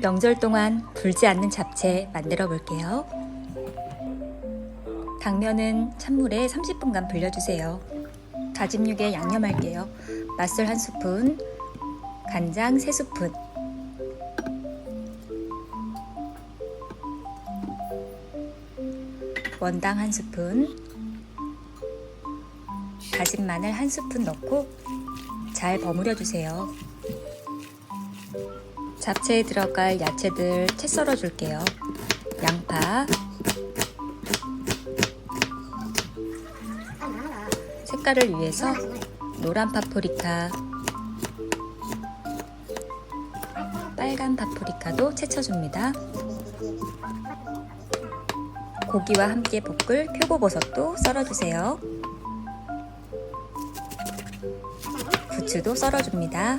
명절 동안 불지 않는 잡채 만들어 볼게요. 당면은 찬물에 30분간 불려주세요. 다진 육에 양념할게요. 맛술 한 스푼, 간장 3스푼, 원당 한 스푼, 다진 마늘 한 스푼 넣고 잘 버무려 주세요. 잡채에 들어갈 야채들 채 썰어 줄게요. 양파, 색깔을 위해서 노란 파프리카, 빨간 파프리카도 채쳐줍니다. 고기와 함께 볶을 표고버섯도 썰어주세요. 부추도 썰어줍니다.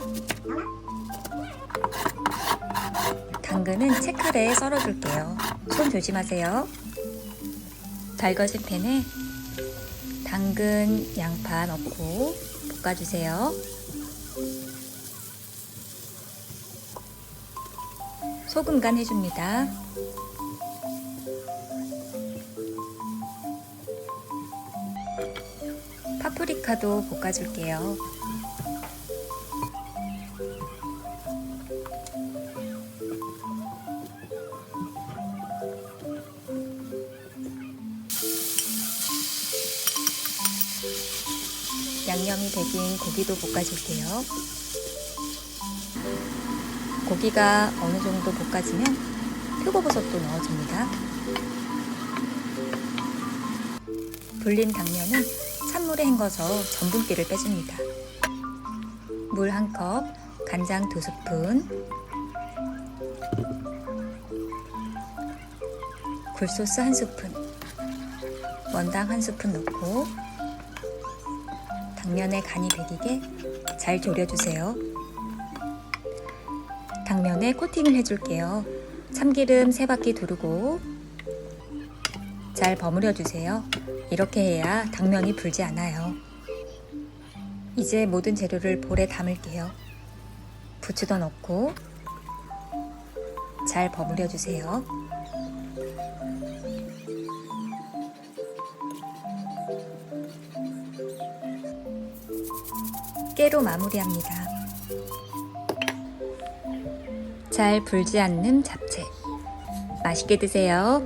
당근은 채칼에 썰어줄게요. 손 조심하세요. 달궈진 팬에 당근, 양파 넣고 볶아주세요. 소금 간 해줍니다. 파프리카도 볶아줄게요. 양념이 배긴 고기도 볶아줄게요. 고기가 어느 정도 볶아지면 표고버섯도 넣어줍니다. 불린 당면은 찬물에 헹궈서 전분기를 빼줍니다. 물한 컵, 간장 두 스푼, 굴소스 한 스푼, 원당 한 스푼 넣고 당면에 간이 배기게 잘 졸여주세요. 당면에 코팅을 해줄게요. 참기름 세 바퀴 두르고 잘 버무려 주세요. 이렇게 해야 당면이 불지 않아요. 이제 모든 재료를 볼에 담을게요. 부추도 넣고 잘 버무려 주세요. 깨로 마무리합니다. 잘 불지 않는 잡채. 맛있게 드세요.